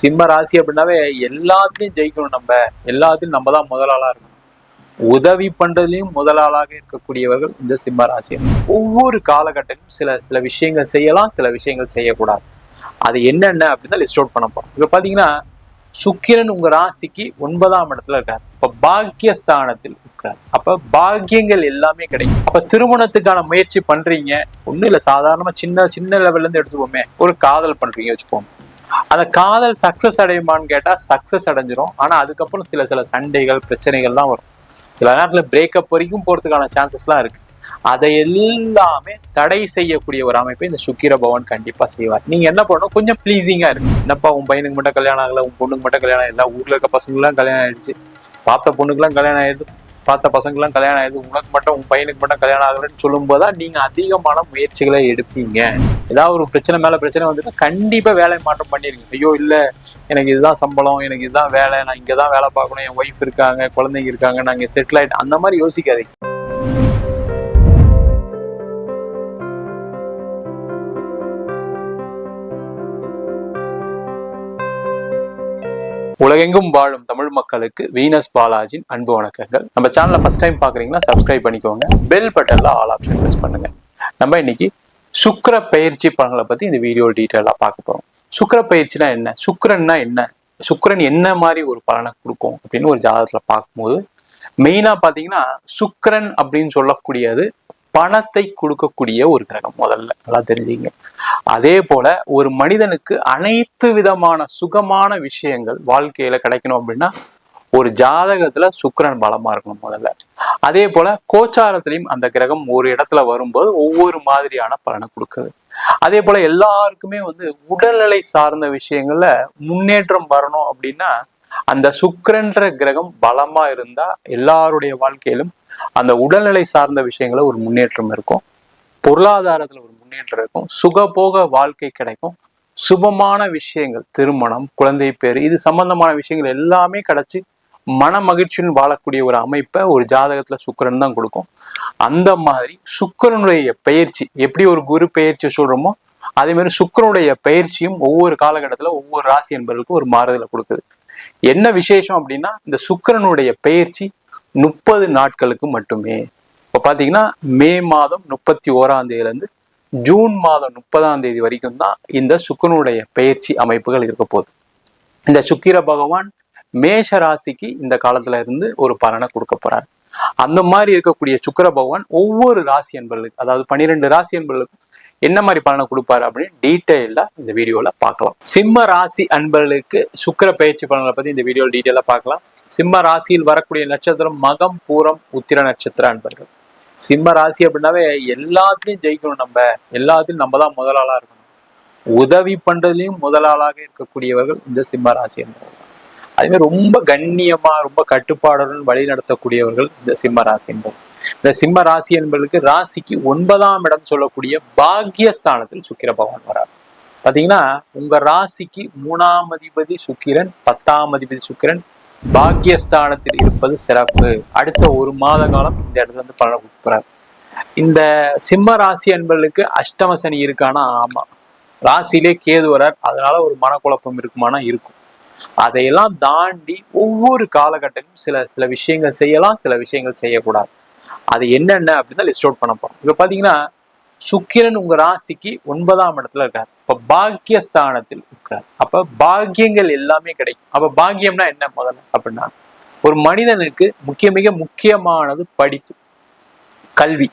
சிம்ம ராசி அப்படின்னாவே எல்லாத்துலயும் ஜெயிக்கணும் நம்ம. எல்லாத்துலயும் நம்ம தான் முதலாளா இருக்கணும். உதவி பண்றதுலயும் முதலாளாக இருக்கக்கூடியவர்கள் இந்த சிம்ம ராசி. ஒவ்வொரு காலகட்டத்திலும் சில சில விஷயங்கள் செய்யலாம் சில விஷயங்கள் செய்யக்கூடாது. அது என்னென்ன அப்படின்னு லிஸ்ட் அவுட் பண்ண போறோம். இப்ப பாத்தீங்கன்னா சுக்கிரன் உங்க ராசிக்கு ஒன்பதாம் இடத்துல இருக்காரு. இப்ப பாக்கியஸ்தானத்தில் இருக்கிறார். அப்ப பாக்கியங்கள் எல்லாமே கிடைக்கும். அப்ப திருமணத்துக்கான முயற்சி பண்றீங்க. ஒன்றும் இல்ல சாதாரணமா சின்ன சின்ன லெவல்ல இருந்து எடுத்துப்போமே. ஒரு காதல் பண்றீங்க வச்சுப்போம் அந்த காதல் சக்ஸஸ் அடையுமான்னு கேட்டால் சக்ஸஸ் அடைஞ்சிரும். ஆனால் அதுக்கப்புறம் சில சில சண்டைகள் பிரச்சனைகள்லாம் வரும். சில நேரத்தில் பிரேக்கப் வரைக்கும் போகிறதுக்கான சான்சஸ்லாம் இருக்கு. அதை எல்லாமே தடை செய்யக்கூடிய ஒரு அமைப்பை இந்த சுக்கிர பவன் கண்டிப்பா செய்வார். நீங்க என்ன பண்ணணும்? கொஞ்சம் ப்ளீஸிங்கா இருக்கு என்னப்பா உன் பையனுக்கு மட்டும் கல்யாணம் ஆகல உன் பொண்ணுக்கு மட்டும் கல்யாணம் இல்லை ஊர்ல இருக்க பசங்களுக்குலாம் கல்யாணம் ஆயிடுச்சு பார்த்த பொண்ணுக்குலாம் கல்யாணம் ஆயிடுது. பார்த்த பசங்களாம் கல்யாணம் ஆயிடுது. உனக்கு மட்டும் உன் பையனுக்கு மட்டும் கல்யாணம் ஆகலன்னு சொல்லும்போது தான் நீங்க அதிகமான முயற்சிகளை எடுப்பீங்க. ஏதாவது ஒரு பிரச்சனை மேல பிரச்சனை வந்துட்டு கண்டிப்பா வேலை மாற்றம் பண்ணிருங்க. ஐயோ இல்ல எனக்கு இதுதான் சம்பளம் எனக்கு இதுதான் வேலை நான் இங்கே தான் வேலை பார்க்கணும் என் ஒய்ஃப் இருக்காங்க குழந்தைங்க இருக்காங்க நாங்கள் செட்டில் ஆயிட்டேன். அந்த மாதிரி யோசிக்காதீங்க. உலகெங்கும் வாழும் தமிழ் மக்களுக்கு வீனஸ் பாலாஜின் அன்பு வணக்கங்கள். நம்ம சேனலை ஃபர்ஸ்ட் டைம் பார்க்குறீங்கன்னா சப்ஸ்கிரைப் பண்ணிக்கோங்க. பெல் பட்டனில் ஆல் ஆப்ஷன் ப்ரெஸ் பண்ணுங்க. நம்ம இன்னைக்கு சுக்கர பயிற்சி பலன்களை பற்றி இந்த வீடியோ டீட்டெயிலாக பார்க்க போறோம். சுக்கர பயிற்சினா என்ன? சுக்கரன்னா என்ன? சுக்கரன் என்ன மாதிரி ஒரு பலனை கொடுக்கும் அப்படின்னு ஒரு ஜாதகத்தில் பார்க்கும்போது மெயினாக பார்த்தீங்கன்னா சுக்கரன் அப்படின்னு சொல்லக்கூடியது பணத்தை கொடுக்கக்கூடிய ஒரு கிரகம் முதல்ல. நல்லா தெரிஞ்சுங்க. அதே போல ஒரு மனிதனுக்கு அனைத்து விதமான சுகமான விஷயங்கள் வாழ்க்கையில கிடைக்கணும் அப்படின்னா ஒரு ஜாதகத்துல சுக்கரன் பலமா இருக்கணும் முதல்ல. அதே போல கோச்சாரத்திலையும் அந்த கிரகம் ஒரு இடத்துல வரும்போது ஒவ்வொரு மாதிரியான பலனை கொடுக்குது. அதே போல எல்லாருக்குமே வந்து உடல்நிலை சார்ந்த விஷயங்கள்ல முன்னேற்றம் வரணும் அப்படின்னா அந்த சுக்கரன்ற கிரகம் பலமா இருந்தா எல்லாருடைய வாழ்க்கையிலும் அந்த உடல்நிலை சார்ந்த விஷயங்கள ஒரு முன்னேற்றம் இருக்கும். பொருளாதாரத்துல ஒரு முன்னேற்றம் இருக்கும். சுகபோக வாழ்க்கை கிடைக்கும். சுபமான விஷயங்கள் திருமணம் குழந்தை பேர் இது சம்பந்தமான விஷயங்கள் எல்லாமே கிடைச்சு மன மகிழ்ச்சியுடன் வாழக்கூடிய ஒரு அமைப்பை ஒரு ஜாதகத்துல சுக்கிரன் தான் கொடுக்கும். அந்த மாதிரி சுக்கிரனுடைய பயிற்சி எப்படி ஒரு குரு பயிற்சி சொல்றோமோ அதே மாதிரி சுக்கிரனுடைய பயிற்சியும் ஒவ்வொரு காலகட்டத்துல ஒவ்வொரு ராசி என்பவர்களுக்கும் ஒரு மாறுதலை கொடுக்குது. என்ன விசேஷம் அப்படின்னா இந்த சுக்கிரனுடைய பயிற்சி முப்பது நாட்களுக்கு மட்டுமே. இப்போ பார்த்தீங்கன்னா மே மாதம் முப்பத்தி ஓராம் தேதியிலேருந்து ஜூன் மாதம் முப்பதாம் தேதி வரைக்கும் தான் இந்த சுக்கரனுடைய பயிற்சி அமைப்புகள் இருக்க போகுது. இந்த சுக்கிர பகவான் மேஷ ராசிக்கு இந்த காலத்துல இருந்து ஒரு பலனை கொடுக்க போறார். அந்த மாதிரி இருக்கக்கூடிய சுக்கிர பகவான் ஒவ்வொரு ராசி என்பர்களுக்கு அதாவது பனிரெண்டு ராசி என்பர்களுக்கும் என்ன மாதிரி பலனை கொடுப்பாரு அப்படின்னு டீட்டெயிலா இந்த வீடியோல பார்க்கலாம். சிம்ம ராசி அன்பர்களுக்கு சுக்கிர பயிற்சி பலனை பத்தி இந்த வீடியோ டீட்டெயிலா பார்க்கலாம். சிம்ம ராசியில் வரக்கூடிய நட்சத்திரம் மகம் பூரம் உத்திர நட்சத்திர அன்பர்கள். சிம்ம ராசி அப்படின்னாவே எல்லாத்துலயும் ஜெயிக்கணும் நம்ம. எல்லாத்துலயும் நம்ம தான் முதலாளா இருக்கணும். உதவி பண்றதுலயும் முதலாளாக இருக்கக்கூடியவர்கள் இந்த சிம்ம ராசி என்பவர்கள் அதே மாதிரி ரொம்ப கண்ணியமா ரொம்ப கட்டுப்பாடுடன் வழி நடத்தக்கூடியவர்கள் இந்த சிம்ம ராசி என்பவர்கள் இந்த சிம்ம ராசி என்பதற்கு ராசிக்கு ஒன்பதாம் இடம் சொல்லக்கூடிய பாக்யஸ்தானத்தில் சுக்கிர பகவான் வரார் பாத்தீங்கன்னா உங்க ராசிக்கு மூணாம் அதிபதி சுக்கிரன் பத்தாம் அதிபதி சுக்கிரன் பாக்யஸ்தானத்தில் இருப்பது சிறப்பு. அடுத்த ஒரு மாத காலம் இந்த இடத்துல இருந்து பலன் கொடுக்குறார் இந்த சிம்ம ராசி என்பவர்களுக்கு அஷ்டம சனி இருக்கானா? ஆமா. ராசியிலே கேது வரார் அதனால ஒரு மனக்குழப்பம் இருக்குமானா? இருக்கும். அதையெல்லாம் தாண்டி ஒவ்வொரு காலகட்டத்திலும் சில சில விஷயங்கள் செய்யலாம் சில விஷயங்கள் செய்யக்கூடாது. அது என்னென்ன அப்படின்னு லிஸ்ட் அவுட் பண்ண போறோம். இப்ப பாத்தீங்கன்னா சுக்கிரன் உங்க ராசிக்கு ஒன்பதாம் இடத்துல இருக்காரு. இப்ப பாக்கியஸ்தானத்தில் இருக்கிறார். அப்ப பாக்கியங்கள் எல்லாமே கிடைக்கும். அப்ப பாக்கியம்னா என்ன முதல்ல அப்படின்னா ஒரு மனிதனுக்கு முக்கிய மிக முக்கியமானது படிப்பு கல்வி.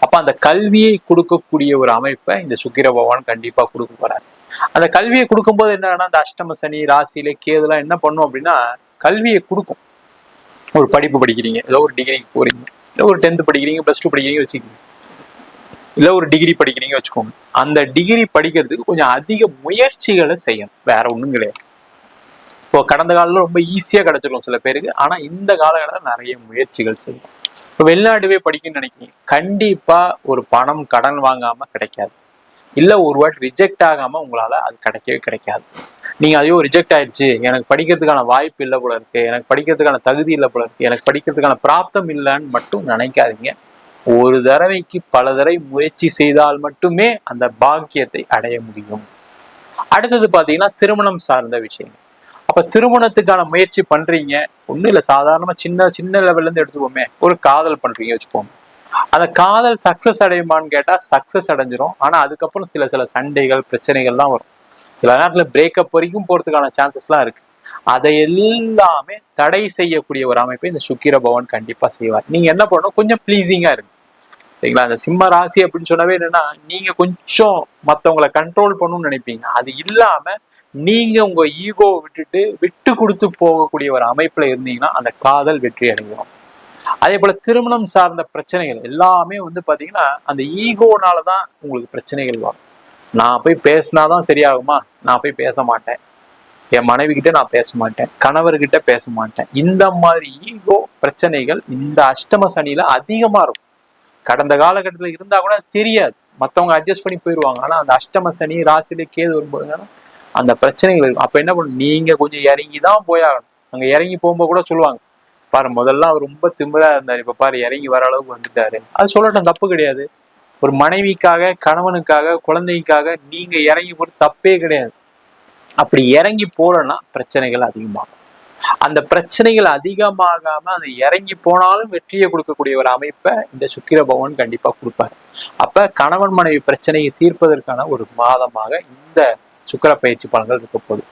அப்ப அந்த கல்வியை கொடுக்கக்கூடிய ஒரு அமைப்பை இந்த சுக்கிர பகவான் கண்டிப்பா கொடுக்க போறாரு. அந்த கல்வியை கொடுக்கும்போது என்னன்னா அந்த அஷ்டம சனி ராசியில கேதுலாம் என்ன பண்ணும் அப்படின்னா கல்வியை கொடுக்கும். ஒரு படிப்பு படிக்கிறீங்க. ஏதோ ஒரு டிகிரிக்கு போறீங்க. இல்லை ஒரு டென்த் படிக்கிறீங்க ப்ளஸ் டூ படிக்கிறீங்க வச்சுக்கோங்க. இல்லை ஒரு டிகிரி படிக்கிறீங்க வச்சுக்கோங்க. அந்த டிகிரி படிக்கிறதுக்கு கொஞ்சம் அதிக முயற்சிகளை செய்யணும். வேற ஒன்றும் கிடையாது. இப்போ கடந்த காலத்துல ரொம்ப ஈஸியா கிடைச்சிடும் சில பேருக்கு. ஆனா இந்த காலகட்டத்தில் நிறைய முயற்சிகள் செய்யணும். இப்போ வெளிநாடுவே படிக்கணும்னு நினைக்கிறீங்க. கண்டிப்பா ஒரு பணம் கடன் வாங்காம கிடைக்காது. இல்ல ஒரு வாட்டி ரிஜெக்ட் ஆகாம உங்களால அது கிடைக்கவே கிடைக்காது. நீங்க ஐயோ ரிஜெக்ட் ஆயிடுச்சு. எனக்கு படிக்கிறதுக்கான வாய்ப்பு இல்லை போல இருக்கு. எனக்கு படிக்கிறதுக்கான தகுதி இல்லை போல இருக்கு. எனக்கு படிக்கிறதுக்கான பிராப்தம் இல்லைன்னு மட்டும் நினைக்காதீங்க. ஒரு தடவைக்கு பல தடவை முயற்சி செய்தால் மட்டுமே அந்த பாக்கியத்தை அடைய முடியும். அடுத்தது பாத்தீங்கன்னா திருமணம் சார்ந்த விஷயங்கள். அப்ப திருமணத்துக்கான முயற்சி பண்றீங்க. ஒண்ணும் இல்லை. சாதாரணமா சின்ன சின்ன லெவல்ல இருந்து எடுத்துப்போமே. ஒரு காதல் பண்றீங்க வச்சுப்போம். அந்த காதல் சக்சஸ் அடையுமான்னு கேட்டா சக்சஸ் அடைஞ்சிரும். ஆனா அதுக்கப்புறம் சில சில சண்டைகள் பிரச்சனைகள்லாம் வரும். சில நேரத்துல பிரேக்கப் வரைக்கும் போறதுக்கான சான்சஸ்லாம் இருக்கு. அதை எல்லாமே தடை செய்யக்கூடிய ஒரு அமைப்பை இந்த சுக்கிர பவன் கண்டிப்பா செய்வார். நீங்க என்ன பண்ணணும்? கொஞ்சம் ப்ளீஸிங்கா இருக்கு சரிங்களா? அந்த சிம்ம ராசி அப்படின்னு சொன்னவே என்னன்னா நீங்க கொஞ்சம் மத்தவங்களை கண்ட்ரோல் பண்ணணும்னு நினைப்பீங்க. அது இல்லாம நீங்க உங்க ஈகோவை விட்டுட்டு விட்டு கொடுத்து போகக்கூடிய ஒரு அமைப்புல இருந்தீங்கன்னா அந்த காதல் வெற்றி அடைஞ்சிடும் அதே போல திருமணம் சார்ந்த பிரச்சனைகள் எல்லாமே வந்து பாத்தீங்கன்னா அந்த ஈகோனால தான் உங்களுக்கு பிரச்சனைகள் வரும். நான் போய் பேசினாதான் சரியாகுமா? நான் போய் பேச மாட்டேன். என் மனைவி கிட்ட நான் பேச மாட்டேன். கணவர்கிட்ட பேச மாட்டேன். இந்த மாதிரி ஈகோ பிரச்சனைகள் இந்த அஷ்டம சனியில அதிகமா இருக்கும். கடந்த காலகட்டத்தில் இருந்தா கூட தெரியாது. மற்றவங்க அட்ஜஸ்ட் பண்ணி போயிடுவாங்க ஆனா அந்த அஷ்டம சனி ராசியில கேது வரும்போது அந்த பிரச்சனைகள் இருக்கும். அப்ப என்ன பண்ணும்? நீங்க கொஞ்சம் இறங்கி தான் போயாகணும். அங்க இறங்கி போகும்போது கூட சொல்லுவாங்க. பாரு முதல்ல அவர் ரொம்ப திமிரா இருந்தார். இப்ப பாரு இறங்கி வர அளவுக்கு வந்துட்டாரு. அது சொல்லட்டும் தப்பு கிடையாது. ஒரு மனைவிக்காக கணவனுக்காக குழந்தைக்காக நீங்க இறங்கி போறது தப்பே கிடையாது. அப்படி இறங்கி போலன்னா பிரச்சனைகள் அதிகமாகும். அந்த பிரச்சனைகள் அதிகமாகாம அது இறங்கி போனாலும் வெற்றியை கொடுக்கக்கூடிய ஒரு அமைப்பை இந்த சுக்கிர பகவான் கண்டிப்பா கொடுப்பாரு. அப்ப கணவன் மனைவி பிரச்சனையை தீர்ப்பதற்கான ஒரு மாதமாக இந்த சுக்கிர பயிற்சி பலன்கள் இருக்க போகுது.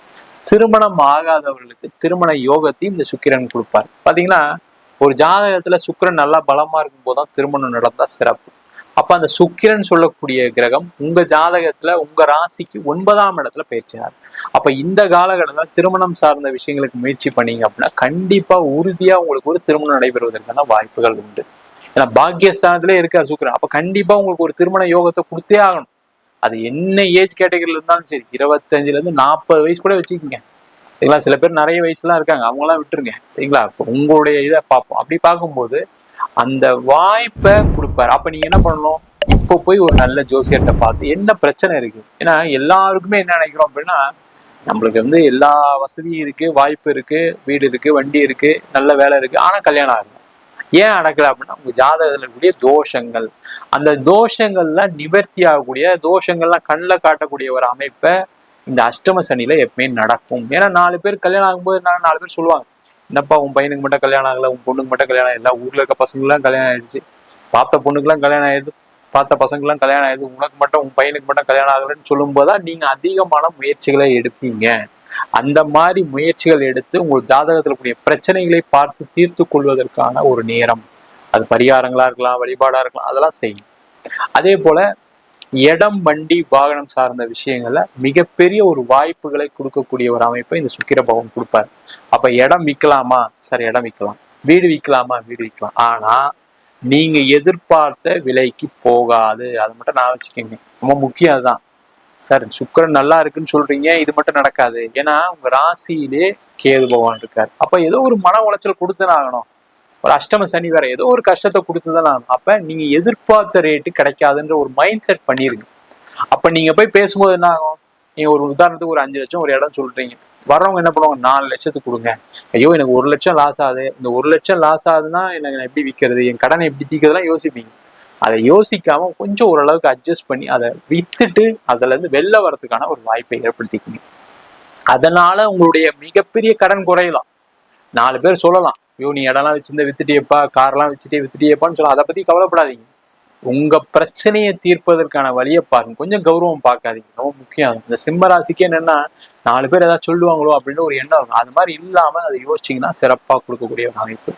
திருமணம் ஆகாதவர்களுக்கு திருமண யோகத்தையும் இந்த சுக்கிரன் கொடுப்பார். பாத்தீங்கன்னா ஒரு ஜாதகத்துல சுக்கிரன் நல்லா பலமா இருக்கும் போதுதான் திருமணம் நடந்தா சிறப்பு. அப்ப அந்த சுக்கிரன் சொல்லக்கூடிய கிரகம் உங்க ஜாதகத்துல உங்க ராசிக்கு ஒன்பதாம் இடத்துல பயிற்சியார் அப்ப இந்த காலகட்டத்தில் திருமணம் சார்ந்த விஷயங்களுக்கு முயற்சி பண்ணீங்க அப்படின்னா கண்டிப்பா உறுதியா உங்களுக்கு ஒரு திருமணம் நடைபெறுவதற்கான வாய்ப்புகள் உண்டு. ஏன்னா பாக்கியஸ்தானத்திலே இருக்கார் சுக்கிரன். அப்ப கண்டிப்பா உங்களுக்கு ஒரு திருமண யோகத்தை கொடுத்தே ஆகணும். அது என்ன ஏஜ் கேட்டகரியில இருந்தாலும் சரி இருபத்தஞ்சுல இருந்து நாற்பது வயசு கூட வச்சுக்கோங்க. சரிங்களா சில பேர் நிறைய வயசுலாம் இருக்காங்க. அவங்களாம் விட்டுருங்க. சரிங்களா? உங்களுடைய இதை பார்ப்போம். அப்படி பார்க்கும்போது அந்த வாய்ப்பை கொடுப்பாரு. அப்ப நீங்க என்ன பண்ணணும்? இப்போ போய் ஒரு நல்ல ஜோசியர்கிட்ட பார்த்து என்ன பிரச்சனை இருக்கு? ஏன்னா எல்லாருக்குமே என்ன நினைக்கிறோம் அப்படின்னா நம்மளுக்கு வந்து எல்லா வசதியும் இருக்கு வாய்ப்பு இருக்கு வீடு இருக்கு வண்டி இருக்கு நல்ல வேலை இருக்கு ஆனா கல்யாணம் ஆகும் ஏன் நடக்கல அப்படின்னா உங்க ஜாதகத்துல இருக்கக்கூடிய தோஷங்கள். அந்த தோஷங்கள்லாம் நிவர்த்தி ஆகக்கூடிய தோஷங்கள்லாம் கண்ணில் காட்டக்கூடிய ஒரு அமைப்பை இந்த அஷ்டம சனியில எப்பவுமே நடக்கும். ஏன்னா நாலு பேர் கல்யாணம் ஆகும்போது நான் நாலு பேர் சொல்லுவாங்க என்னப்பா உன் பையனுக்கு மட்டும் கல்யாணம் ஆகல உன் பொண்ணுக்கு மட்டும் கல்யாணம் எல்லா ஊர்ல இருக்க பசங்களும் கல்யாணம் ஆயிடுச்சு. பார்த்த பொண்ணுக்கெல்லாம் கல்யாணம் ஆயிடுது பார்த்த பசங்களாம் கல்யாணம் ஆயிடுது உனக்கு மட்டும் உன் பையனுக்கு மட்டும் கல்யாணம் ஆகலன்னு சொல்லும்போதுதான் நீங்க அதிகமான முயற்சிகளை எடுப்பீங்க. அந்த மாதிரி முயற்சிகள் எடுத்து உங்கள் ஜாதகத்தில் கூடிய பிரச்சனைகளை பார்த்து தீர்த்து கொள்வதற்கான ஒரு நேரம். அது பரிகாரங்களா இருக்கலாம் வழிபாடா இருக்கலாம் அதெல்லாம் செய்யும். அதே போல இடம் வண்டி வாகனம் சார்ந்த விஷயங்கள்ல மிகப்பெரிய ஒரு வாய்ப்புகளை கொடுக்கக்கூடிய ஒரு அமைப்பை இந்த சுக்கிர பகவான் கொடுப்பாரு. அப்ப இடம் விற்கலாமா? சார் இடம் விற்கலாம். வீடு விற்கலாமா? வீடு விற்கலாம். ஆனா நீங்க எதிர்பார்த்த விலைக்கு போகாது. அது மட்டும் நான் வச்சுக்கோங்க. ரொம்ப முக்கியம் அதுதான். சார் சுக்கரன் நல்லா இருக்குன்னு சொல்றீங்க. இது மட்டும் நடக்காது. ஏன்னா உங்க ராசியிலே கேது பகவான் இருக்காரு. அப்ப ஏதோ ஒரு மன உளைச்சல் கொடுத்துதான் ஆகணும். ஒரு அஷ்டம சனி வேற ஏதோ ஒரு கஷ்டத்தை கொடுத்துதான் ஆகணும் அப்ப நீங்க எதிர்பார்த்த ரேட்டு கிடைக்காதுன்ற ஒரு மைண்ட் செட் பண்ணிருங்க. அப்ப நீங்க போய் பேசும்போது என்ன ஆகும்? நீங்க ஒரு உதாரணத்துக்கு ஒரு அஞ்சு லட்சம் ஒரு இடம் சொல்றீங்க. வர்றவங்க என்ன பண்ணுவாங்க? நாலு லட்சத்துக்கு கொடுங்க. ஐயோ எனக்கு ஒரு லட்சம் லாஸ் ஆகுது. இந்த ஒரு லட்சம் லாஸ் ஆகுதுன்னா எனக்கு நான் எப்படி விற்கிறது என் கடனை எப்படி தீக்கிறதுலாம் யோசிப்பீங்க. அதை யோசிக்காம கொஞ்சம் ஓரளவுக்கு அட்ஜஸ்ட் பண்ணி அதை வித்துட்டு அதுல இருந்து வெளில வரதுக்கான ஒரு வாய்ப்பை ஏற்படுத்திக்கிங்க. அதனால உங்களுடைய மிகப்பெரிய கடன் குறையலாம். நாலு பேர் சொல்லலாம். ஐயோ நீ இடம்லாம் வச்சிருந்த வித்துட்டியப்பா கார்லாம் வச்சுட்டே வித்துட்டியப்பான்னு சொல்ல. அதை பத்தி கவலைப்படாதீங்க. உங்க பிரச்சனையை தீர்ப்பதற்கான வழியை பாருங்க. கொஞ்சம் கௌரவம் பார்க்காதீங்க. ரொம்ப முக்கியம். இந்த சிம்மராசிக்கு என்னன்னா நாலு பேர் ஏதாவது சொல்லுவாங்களோ அப்படின்னு ஒரு எண்ணம் அது மாதிரி இல்லாம அதை யோசிச்சிங்கன்னா சிறப்பா கொடுக்கக்கூடிய ஒரு அமைப்பு.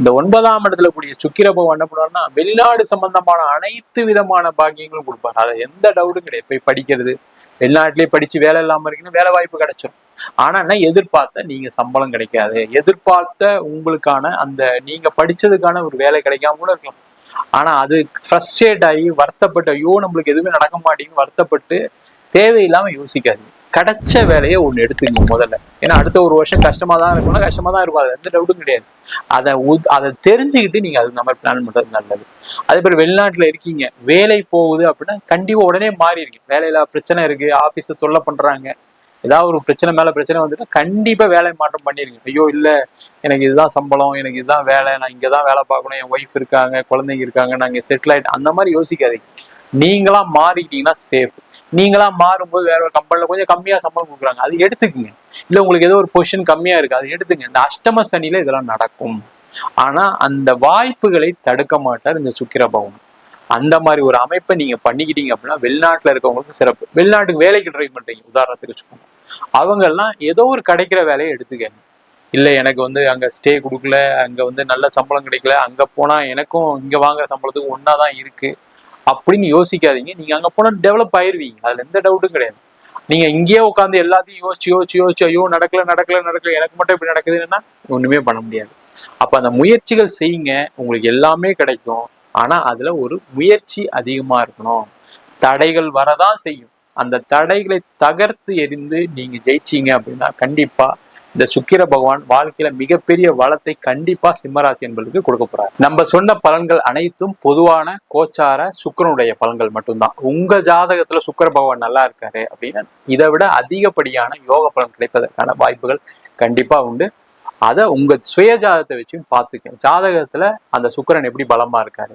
இந்த ஒன்பதாம் இடத்துல கூடிய சுக்கிர பகவான் என்ன பண்ணுவாருன்னா வெளிநாடு சம்பந்தமான அனைத்து விதமான பாக்கியங்களும் கொடுப்பாரு. அதை எந்த டவுட்டும் கிடையாது. போய் படிக்கிறது வெளிநாட்டிலேயே படிச்சு வேலை இல்லாம இருக்குன்னு வேலை வாய்ப்பு கிடைச்சிடும் ஆனா என்ன எதிர்பார்த்த நீங்க சம்பளம் கிடைக்காது. எதிர்பார்த்த உங்களுக்கான அந்த நீங்க படிச்சதுக்கான ஒரு வேலை கிடைக்காம கூட இருக்கலாம். ஆனா அது ஃப்ரஸ்ட்ரேட் ஆகி வருத்தப்பட்டு ஐயோ நம்மளுக்கு எதுவுமே நடக்க மாட்டேங்குன்னு வருத்தப்பட்டு தேவையில்லாம யோசிக்காது கிடைச்ச வேலையை ஒன்று எடுத்துங்க முதல்ல. ஏன்னா அடுத்த ஒரு வருஷம் கஷ்டமாக தான் இருக்கும்னா கஷ்டமாக தான் இருக்கும். அது எந்த டவுட்டும் கிடையாது. அதை உத்- அதை தெரிஞ்சுக்கிட்டு நீங்கள் அதுக்கு மாதிரி பிளான் பண்ணுறது நல்லது. அதே மாதிரி வெளிநாட்டில் இருக்கீங்க. வேலை போகுது அப்படின்னா கண்டிப்பாக உடனே மாறிடுங்க. வேலையில பிரச்சனை இருக்குது ஆஃபீஸை தொல்லை பண்ணுறாங்க ஏதாவது ஒரு பிரச்சனை மேலே பிரச்சனை வந்துட்டா கண்டிப்பாக வேலை மாற்றம் பண்ணிருங்க ஐயோ இல்லை. எனக்கு இதுதான் சம்பளம். எனக்கு இதுதான் வேலை. நான் இங்கே தான் வேலை பார்க்கணும். என் ஒய்ஃப் இருக்காங்க. குழந்தைங்க இருக்காங்க. நாங்கள் செட்டில் ஆகிட்டு அந்த மாதிரி யோசிக்காதீங்க. நீங்களாம் மாறிக்கிட்டீங்கன்னா சேஃப் நீங்களா மாறும்போது வேற ஒரு கம்பெனில கொஞ்சம் கம்மியா சம்பளம் கொடுக்குறாங்க. அது எடுத்துக்குங்க. இல்ல உங்களுக்கு ஏதோ ஒரு பொசிஷன் கம்மியா இருக்கு அது எடுத்துங்க. இந்த அஷ்டம சனியில இதெல்லாம் நடக்கும். ஆனா அந்த வாய்ப்புகளை தடுக்க மாட்டார் இந்த சுக்கிர பவன் அந்த மாதிரி ஒரு அமைப்பை நீங்க பண்ணிக்கிட்டீங்க அப்படின்னா வெளிநாட்டுல இருக்கவங்களுக்கு சிறப்பு. வெளிநாட்டுக்கு வேலைக்கு ட்ரை பண்றீங்க உதாரணத்துக்கு வச்சுக்கோங்க. அவங்க எல்லாம் ஏதோ ஒரு கிடைக்கிற வேலையை எடுத்துக்கங்க. இல்ல எனக்கு வந்து அங்க ஸ்டே கொடுக்கல அங்க வந்து நல்ல சம்பளம் கிடைக்கல அங்க போனா எனக்கும் இங்க வாங்குற சம்பளத்துக்கு ஒன்னாதான் இருக்கு. அப்படின்னு யோசிக்காதீங்க. நீங்க அங்க போனா டெவலப் ஆயிருவீங்க. அதுல எந்த டவுட்டும் கிடையாது. நீங்க இங்கேயே உட்காந்து எல்லாத்தையும் யோசிச்சு யோசிச்சு யோசிச்சு ஐயோ நடக்கல நடக்கல நடக்கல எனக்கு மட்டும் இப்படி நடக்குதுன்னா ஒண்ணுமே பண்ண முடியாது. அப்ப அந்த முயற்சிகள் செய்யுங்க. உங்களுக்கு எல்லாமே கிடைக்கும். ஆனா அதுல ஒரு முயற்சி அதிகமா இருக்கணும். தடைகள் வரதான் செய்யும். அந்த தடைகளை தகர்த்து எறிந்து நீங்க ஜெயிச்சீங்க அப்படின்னா கண்டிப்பா இந்த சுக்கிர பகவான் வாழ்க்கையில மிகப்பெரிய வளத்தை கண்டிப்பா சிம்மராசி என்பதற்கு கொடுக்க போறாரு. நம்ம சொன்ன பலன்கள் அனைத்தும் பொதுவான கோச்சார சுக்கிரனுடைய பலன்கள் மட்டும்தான். உங்க ஜாதகத்துல சுக்கிர பகவான் நல்லா இருக்காரு அப்படின்னா இதை விட அதிகப்படியான யோக பலன் கிடைப்பதற்கான வாய்ப்புகள் கண்டிப்பா உண்டு. அதை உங்க சுய ஜாதகத்தை வச்சும் பார்த்துக்க ஜாதகத்துல அந்த சுக்கிரன் எப்படி பலமா இருக்காரு?